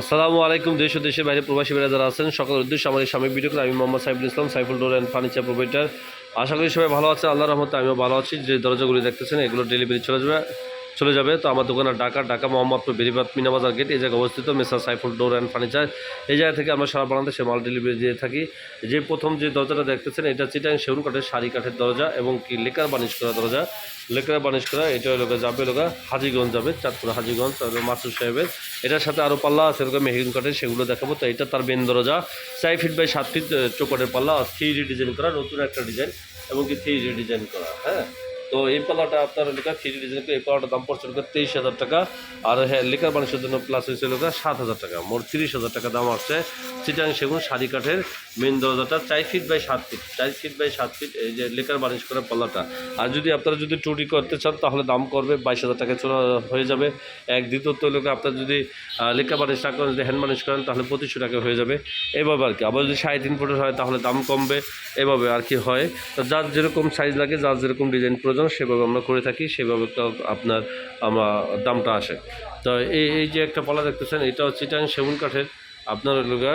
আসসালামু আলাইকুম, দেশ ও দেশের বাইরে প্রবাসী বেড়া যারা আছেন সকল উদ্দেশ্যে আমার এই স্বামী ভিডিও করে আমি Mohammad Saiful Islam, Saiful door and furniture provider. আশা করি সবাই ভালো আছে আল্লাহ রহমতে আমিও ভালো আছি। যে দরজাগুলি দেখতেছেন, এগুলো ডেলিভারি চলে যাবে। চলে যাবে। তো আমার দোকানের ঢাকা ঢাকা মোহাম্মদপুর বেরিবাদ মিনাবাজার গেট এই জায়গায় অবস্থিত messrs Saiful door and furniture. এই জায়গা থেকে আমরা সারা বাংলাদেশে মাল ডেলিভারি দিয়ে থাকি। যে প্রথম যে দরজাটা দেখতেছেন, এটা চিটাং সেগুন কাঠের শাড়ি কাঠের দরজা এবং কি লেকার বানিশ করা দরজা। লেকার বানিশ করা, এটা গিয়ে যাবে লোকা হাজিগঞ্জ যাবে, চাঁদপুর হাজিগঞ্জ, তারপরে মাসুর সাহেবের। এটার সাথে আরও পাল্লা আছে, এরকম মেহরিন কাঠের, সেগুলো দেখাবো। তো এটা তার মেন দরজা। চার ফিট বাই সাত ফিট চোকটের পাল্লা থ্রি ডিজাইন করা, নতুন একটা ডিজাইন এবং কি থ্রি ডিজাইন করা হ্যাঁ। তো এই পাল্লাটা আপনার লেখা থ্রি ডি ডিজাইন এই পাল্লাটার দাম পড়ছে লোকা তেইশ হাজার টাকা। আর হ্যাঁ লেখার মানুষের জন্য প্লাস হয়েছে লোকা সাত হাজার টাকা। মোট তিরিশ হাজার টাকা দাম আসছে। চিটাং সেগুন শাড়ি কাঠের মেন দরজাটা চার ফিট বাই সাত ফিট চার ফিট বাই সাত ফিট এই যে লেকার বানিশ করা পাল্লাটা আর যদি আপনারা যদি টুটি করতে চান, তাহলে দাম করবে বাইশ হাজার টাকা চলে হয়ে যাবে। এক দ্বিতীয়ত লোকে আপনার যদি লেখা বানিশ না করেন, যদি হ্যান্ড বানিশ করেন, তাহলে পঁচিশশো টাকা হয়ে যাবে। এভাবে আর কি। আবার যদি সাড়ে তিন ফুটের হয়, তাহলে দাম কমবে। এভাবে আর কি হয়। তো যার যেরকম সাইজ লাগে, যার যেরকম ডিজাইন প্রয়োজন সেভাবে আমরা করে থাকি, সেভাবে আপনার আমরা দামটা আসে। তো এই এই যে একটা পালা দেখতেছেন, এটা হচ্ছে চিটাং সেগুন কাঠের, আপনার লোকা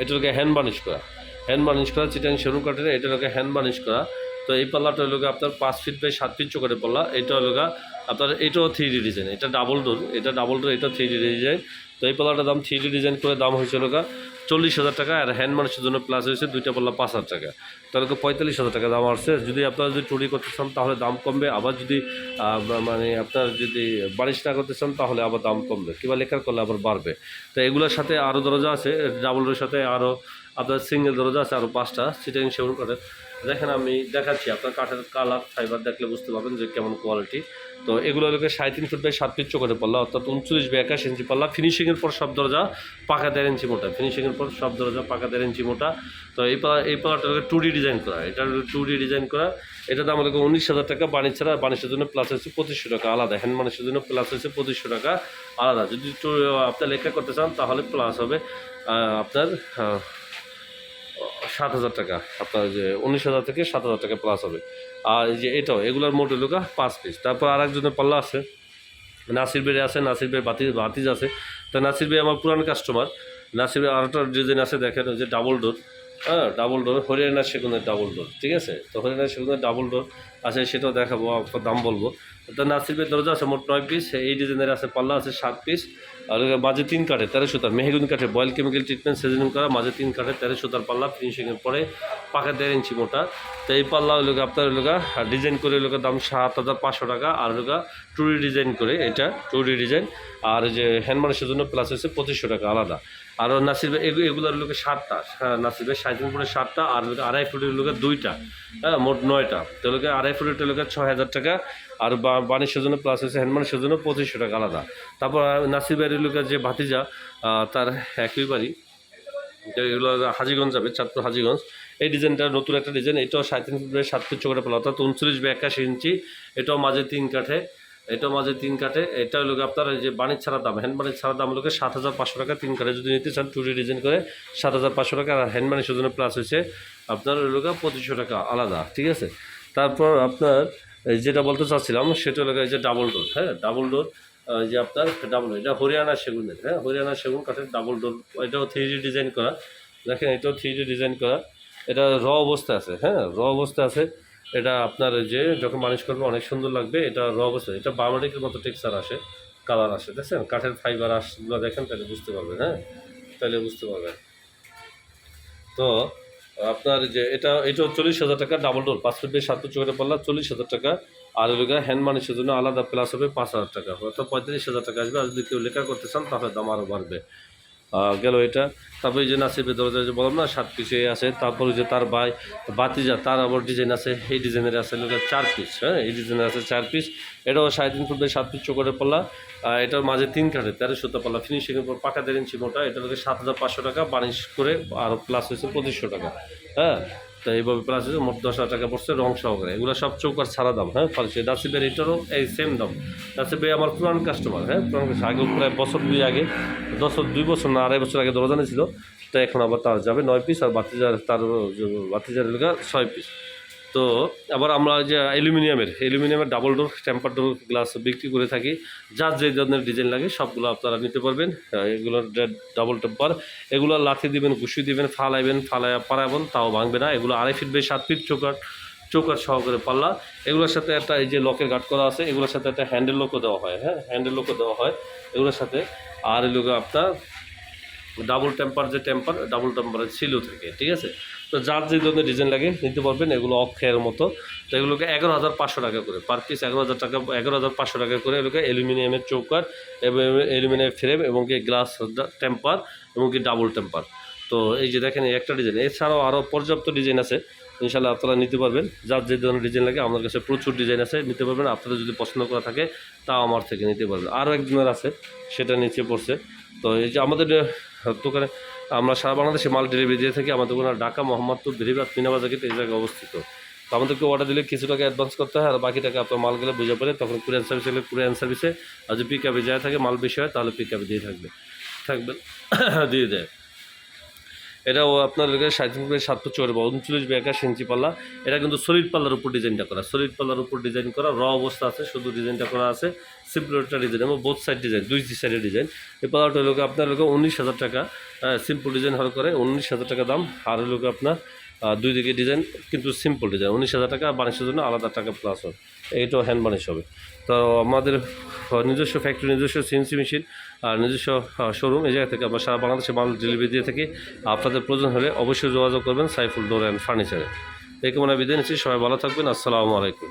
এটা লোকে হ্যান্ড বার্নিশ করা। হ্যান্ড বার্নিশ করা চিটাং সেগুন কাঠের, এটা লোকে হ্যান্ড বার্নিশ করা। তো এই পাল্লাটা হলো আপনার পাঁচ ফিট বাই সাত ফিট চোখের পাল্লা। এটা হলো আপনার, এটাও থ্রি ডি ডিজাইন এটা ডাবল ডোর এটা ডাবল ডোর এটা থ্রি ডি ডিজাইন তো এই পাল্লাটার দাম থ্রি ডি ডিজাইন করে দাম হয়েছিল গা চল্লিশ হাজার টাকা আর হ্যান্ড মানুষের জন্য প্লাস হয়েছে দুইটা পাল্লা পাঁচ হাজার টাকা। তাহলে পঁয়তাল্লিশ হাজার টাকা দাম আসছে। যদি আপনারা যদি চুরি করতে চান তাহলে দাম কমবে, আবার যদি মানে আপনার যদি বারিশ না করতে চান তাহলে আবার দাম কমবে, কিংবা লেখার করলে আবার বাড়বে। তো এগুলোর সাথে আরও দরজা আছে ডাবল ডাবলের সাথে আরও আপনার সিঙ্গেল দরজা আছে আরও পাঁচটা, সিটিং সেগুন কাঠের দেখেন আমি দেখাচ্ছি, আপনার কাঠের কালার ফাইবার দেখলে বুঝতে পারবেন যে কেমন কোয়ালিটি তো এগুলো লোকে সাড়ে তিন ফুট বাই সাত ফিট চোখে পাল্লা, অর্থাৎ উনচল্লিশ বাই একাশ ইঞ্চি পাল্লা। ফিনিশিংয়ের পর সব দরজা পাকা দেড় ইঞ্চি মোটা। ফিনিশিংয়ের পর সব দরজা পাকা দেড় ইঞ্চি মোটা। তো এই পাল্লা, এই পাল্লাটা লোকে টু ডি ডিজাইন করা। এটা টু ডি ডিজাইন করা। এটা দাম উনিশ হাজার টাকা। বাণিজ্য ছাড়া বাণিজ্যের জন্য প্লাস হচ্ছে পঁচিশশো টাকা। আলাদা। হ্যান্ড মানুষের জন্য প্লাস হচ্ছে পঁচিশশো টাকা। আলাদা। যদি আপনার লেখা করতে চান তাহলে প্লাস হবে। আপনার সাত হাজার টাকা। আপনার যে উনিশ হাজার থেকে সাত হাজার টাকা প্লাস হবে। আর এই যে এটাও, এগুলোর মোট লোকা পাঁচ পিস তারপর আর একজনের পাল্লা আছে। নাসির বেড়ে আছে, নাসির বের বাতি বাতিজ আছে। তো নাসির ভাই আমার পুরান কাস্টমার নাসির ভাই আরেকটা ডিজাইন আছে, দেখেন যে ডাবল ডোর হ্যাঁ ডাবল ডোর হরিয়ানা সেগুনের ডাবল ডোর ঠিক আছে? তো হরিয়ানা সেগুনের ডাবল ডোর আছে, সেটাও দেখাবো দাম বলব। নাসির দরজা আছে মোট নয় পিস এই ডিজাইনের আছে পাল্লা আছে সাত পিস আর মাঝে তিন কাঠে তেরো সুতার, মেহগুন কাঠে বয়েল কেমিক্যাল ট্রিটমেন্ট সিজনিং করা, মাঝে তিন কাঠে তেরো সুতার পাল্লা ফিনিশিংয়ের পরে পাকা দেড় ইঞ্চি মোটা। তো এই পাল্লা লোক আপনার লোক ডিজাইন করে লোকের দাম সাত হাজার পাঁচশো টাকা, আর লোক টুরি ডিজাইন করে, এটা টুরি ডিজাইন আর যে হ্যান্ড মানুষের জন্য প্লাস হচ্ছে পঁচিশশো টাকা, আলাদা। আর নাসির এগুলোর লোকে সাতটা। হ্যাঁ নাসির ভাই ফুটের সাতটা, আর আড়াই ফুটের লোকে দুইটা। হ্যাঁ মোট নয়টা। তো লোকে আড়াই ফুটের লোকে ছয় হাজার টাকা, আর বা- বাণিজ্যের জন্য প্লাস হচ্ছে হ্যান্ড মানুষের জন্য পঁচিশশো টাকা আলাদা। তারপর নাসির ভাইয়ের লোকের যে ভাতিজা তার একই বাড়ি এগুলো হাজিগঞ্জ যাবে, চাঁদপুর হাজিগঞ্জ। এই ডিজাইনটা নতুন একটা ডিজাইন। এটাও সাড়ে তিন ফুট বাই সাত ফুট চোখে পালা অর্থাৎ উনচল্লিশ বাই একাশি ইঞ্চি। এটাও মাঝে তিন কাঠে। এটাও মাঝে তিন কাঠে এটা হলো আপনার যে বাণিজ্য ছাড়া দাম হ্যান্ড বাণিজ্য ছাড়া দাম লোকে সাত হাজার পাঁচশো টাকা তিন কাঠে। যদি নিতে চান টুরি ডিজাইন করে সাত হাজার পাঁচশো টাকা আর হ্যান্ড বাণিজ্যের জন্য প্লাস হয়েছে আপনার হলো পঁচিশশো টাকা আলাদা, ঠিক আছে? তারপর আপনার যেটা বলতে চাচ্ছিলাম সেটা হলো যে ডাবল ডোর হ্যাঁ? ডাবল ডোর যে আপনার ডাবল এটা হরিয়ানা সেগুনের হ্যাঁ? হরিয়ানা সেগুন কাঠের ডাবল ডোর এটাও থ্রি ডিজাইন করা। দেখেন এটাও থ্রি ডিজাইন করা। এটা র অবস্থা আছে হ্যাঁ? র অবস্থা আছে। এটা আপনার যে যখন মানুষ করবে অনেক সুন্দর লাগবে। এটা র অবস্থা এটা বায়োমেটিকের মতো টেক্সচার আসে কালার আসে, দেখছেন? কাঠের ফাইবার আসগুলো দেখেন, তাহলে বুঝতে পারবেন হ্যাঁ? তাহলে বুঝতে পারবেন। তো আপনার যে এটা এটাও চল্লিশ হাজার টাকা ডাবল ডোর পাঁচ ফুট সাত ফুট চোখে পাল্লা চল্লিশ হাজার টাকা। আর ওই হ্যান্ড মানুষের জন্য আলাদা প্লাস হবে পাঁচ হাজার টাকা। অর্থাৎ পঁয়ত্রিশ হাজার টাকা আসবে। আর যদি কেউ লেখা করতে চান, তাহলে দাম আরও বাড়বে। গেল এটা। তারপরে যে নাসিবের দরজা যে বললাম না, সাত পিসে আছে। তারপরে যে তার ভাই বাতিজা তার আবার ডিজাইন আছে। এই ডিজাইনের আছে লোকের চার পিস হ্যাঁ? এই ডিজাইনের আছে চার পিস এটাও সাড়ে তিন ফুট সাত পিস চোখের পাল্লা। এটার মাঝে তিন কাঠে তেরো সুতো পাল্লা। ফিনিশিংয়ের পর পাকা দেড় ইঞ্চি মোটা। এটা সাত হাজার পাঁচশো টাকা বানিশ করে আর প্লাস হয়েছে পঁচিশশো টাকা হ্যাঁ? তো এইভাবে প্লাস হচ্ছে মোট দশ হাজার টাকা পড়ছে রং সহকারে। এগুলো সব চৌকার ছাড়া দাম হ্যাঁ? ফালছে নাসিবের এটারও এই সেম দাম। নাসিবে আমার পুরান কাস্টমার হ্যাঁ? পুরান আগে প্রায় বছর দুই আগে দশ দুই বছর না, আড়াই বছর আগে দরজা ছিল তো এখন আবার তার যাবে নয় পিস আর বাতিজার, তার বাতিজার এলাকা ছয় পিস তো আবার আমরা যে অ্যালুমিনিয়ামের অ্যালুমিনিয়ামের double door temper door glass বিক্রি করে থাকি। যার যে ধরনের ডিজাইন লাগে, সবগুলো আপনারা নিতে পারবেন। এগুলোর ডাবল টেম্পার এগুলো লাঠি দিবেন, ঘুষি দিবেন, ফালাইবেন, ফালাইয়া পারাবেন তাও ভাঙবে না। এগুলো আড়াই ফিট বাই সাত ফিট চোকার চৌকার সহকারে পাল্লা। এগুলোর সাথে একটা এই যে লকের গার্ড করা আছে, এগুলোর সাথে একটা হ্যান্ডেল লকও দেওয়া হয় হ্যাঁ? হ্যান্ডেল লকও দেওয়া হয় এগুলোর সাথে। আর এগুলো আপনার ডাবল টেম্পার যে টেম্পার ডাবল টেম্পারের সিলও থাকে, ঠিক আছে? তো যার যে ধরনের ডিজাইন লাগে নিতে পারবেন, এগুলো অক্ষয়ের মতো। তো এগুলোকে এগারো হাজার পাঁচশো টাকা করে পার পিস এগারো হাজার টাকা, এগারো হাজার পাঁচশো টাকা করে এগুলোকে অ্যালুমিনিয়ামের চৌকার এবং অ্যালুমিনিয়াম ফ্রেম এবং কি গ্লাস টেম্পার এবং কি ডাবল টেম্পার তো এই যে দেখেন একটা ডিজাইন এছাড়াও আরও পর্যাপ্ত ডিজাইন আছে ইনশাল্লাহ আপনারা নিতে পারবেন। যার যে ধরনের ডিজাইন লাগে, আমার কাছে প্রচুর ডিজাইন আছে, নিতে পারবেন। আপনারা যদি পছন্দ করা থাকে, তাও আমার থেকে নিতে পারবেন। আরও একজনের আছে, সেটা নিচে পড়ছে। তো এই যে আমাদের আহ, দোকানে আমরা সারা বাংলাদেশে মাল ডেলিভারি দিয়ে থাকি। আমাদের দোকানে ঢাকা মোহাম্মদপুর বেরিবাদ মিনাবাজার এই জায়গায় অবস্থিত। তো আমাদেরকে অর্ডার দিলে কিছু টাকা অ্যাডভান্স করতে হয় আর বাকি টাকা আপনার মাল গেলে বুঝে পারে তখন কুরিয়ান সার্ভিস হলে কুরিয়ান সার্ভিসে আর যদি পিক আপে যায় থাকে মাল বেশি হয় তাহলে পিক আপে দিয়ে থাকবে। থাকবে। দিয়ে দেয়। এটাও আপনার লোকের সাঁত্রিশ বাই সাত ফুট চৌড় বা উনচল্লিশ বাই একাশ ইঞ্চি পাল্লা। এটা কিন্তু সলিড পাল্লার উপর ডিজাইনটা করা। সলিড পাল্লার উপর ডিজাইন করা র অবস্থা আছে, শুধু ডিজাইনটা করা আছে। সিম্পল একটা ডিজাইন এবং বোথ সাইড ডিজাইন দুই সাইডের ডিজাইন এই পাল্লাটা লোকে আপনার লোকে উনিশ হাজার টাকা সিম্পল ডিজাইন হওয়ার করে, উনিশ হাজার টাকা দাম। আর লোকে আপনার দুই দিকে ডিজাইন কিন্তু সিম্পল ডিজাইন উনিশ হাজার টাকা, বানিশের জন্য আলাদা টাকা প্লাস হবে। এইটাও হ্যান্ড বানিশ হবে। তো আমাদের নিজস্ব ফ্যাক্টরি নিজস্ব সিএনসি মেশিন নিজস্ব শোরুম এই জায়গা থেকে আমরা সারা বাংলাদেশে মাল ডেলিভারি দিয়ে থাকি। আপনাদের প্রয়োজন হলে অবশ্যই যোগাযোগ করবেন সাইফুল ডোর অ্যান্ড ফার্নিচারে। এই কেমন বিদায় নিচ্ছি, সবাই ভালো থাকবেন, আসসালামু আলাইকুম।